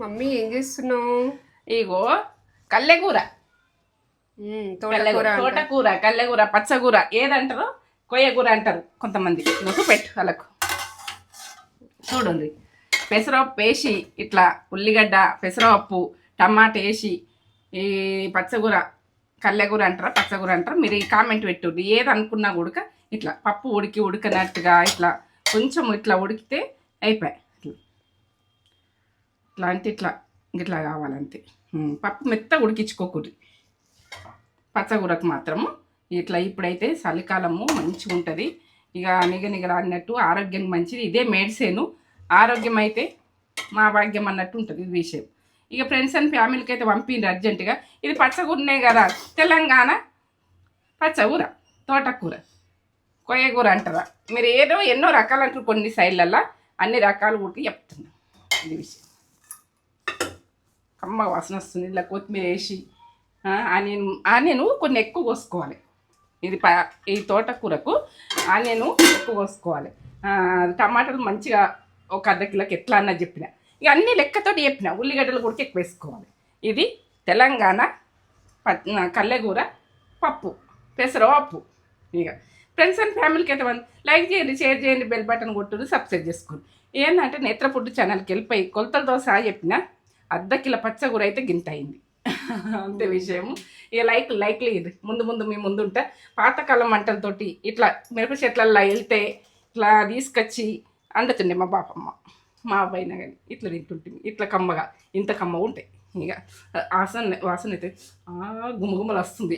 Mummy ఏం చేస్తున్నావు? ఇగో కల్లెకూర కల్లెకూర తోటకూర కల్లెకూర పచ్చకూర ఏదంటారు కొయ్యకూర అంటారు కొంతమంది. నువ్వు పెట్టు వాళ్ళకు. చూడండి. పెసరపప్పు వేసి ఇట్లా ఉల్లిగడ్డ పెసరపప్పు టమాటా వేసి ఈ పచ్చకూర కల్లెకూర అంటారా పచ్చకూర అంటారు? మీరు ఈ కామెంట్ పెట్టుర్రి ఏది అనుకున్నా కూడా ఇట్లా పప్పు ఉడికి ఉడకనట్టుగా ఇట్లా కొంచెం ఇట్లా ఉడికితే అయిపోయాయి. ఇట్లా అంటే ఇట్లా ఇట్లా కావాలంతే. పప్పు మెత్త ఉడికించుకోకూడదు. పచ్చగూరకు మాత్రము. ఇట్లా ఇప్పుడైతే చలికాలము మంచిగా ఉంటుంది. ఇక నిగ ఆరోగ్యానికి మంచిది. ఇదే మెడిసేను. ఆరోగ్యం అయితే మా భాగ్యం అన్నట్టు ఉంటుంది ఇది విషయం. ఇక ఫ్రెండ్స్ అండ్ ఫ్యామిలీకి అయితే పంపిండ్రు అర్జెంటుగా. ఇది పచ్చగూరనే కదా. తెలంగాణ పచ్చగూర తోటకూర కొయ్యగూర అంటారా? మీరు ఏదో ఎన్నో రకాలు అంటారు కొన్ని సైడ్లల్లో. అన్ని రకాలు కూడా చెప్తున్నా. ఇది విషయం. కమ్మ వాసన వస్తుంది ఇలా కొత్తిమీర వేసి ఆనియన్ ఆనియన్ కొన్ని ఎక్కువ కోసుకోవాలి. ఇది ప ఈ తోటకూరకు ఆనియన్ ఎక్కువ కోసుకోవాలి. టమాటాలు మంచిగా ఒక అర్ధ కిలోకి ఎట్లా అన్న చెప్పిన. ఇక అన్ని లెక్కతోటి చెప్పిన ఉల్లిగడ్డలు కూడా ఎక్కువ వేసుకోవాలి. ఇది తెలంగాణ ప- కల్లెగూర పప్పు పెసరపప్పు ఇక ఫ్రెండ్స్ అండ్ ఫ్యామిలీకి అయితే లైక్ చేయండి షేర్ చేయండి బెల్ బటన్ కొట్టుడు సబ్స్క్రైబ్ చేసుకోండి. ఏంటంటే నేత్ర ఫుడ్ ఛానల్కి వెళ్ళిపోయి కొలతలతో సహా చెప్పిన అర్ధ పచ్చ పచ్చగూర అయితే గింత అయింది అంతే విషయము ఇక లైక్ లైక్లీ ఇది. ముందు ముందు మీ ముందు పాతకాలం మంటలతోటి ఇట్లా మిరప చెట్లల్లో వెళ్తే ఇట్లా తీసుకొచ్చి అండుతుండే మా బాపమ్మ. మా అబ్బాయినా కానీ ఇట్లా తింటుంటుంది ఇట్లా కమ్మగా ఇంత కమ్మ ఉంటాయి ఇక వాసన వాసన అయితే ఆ గుమగుమలు వస్తుంది.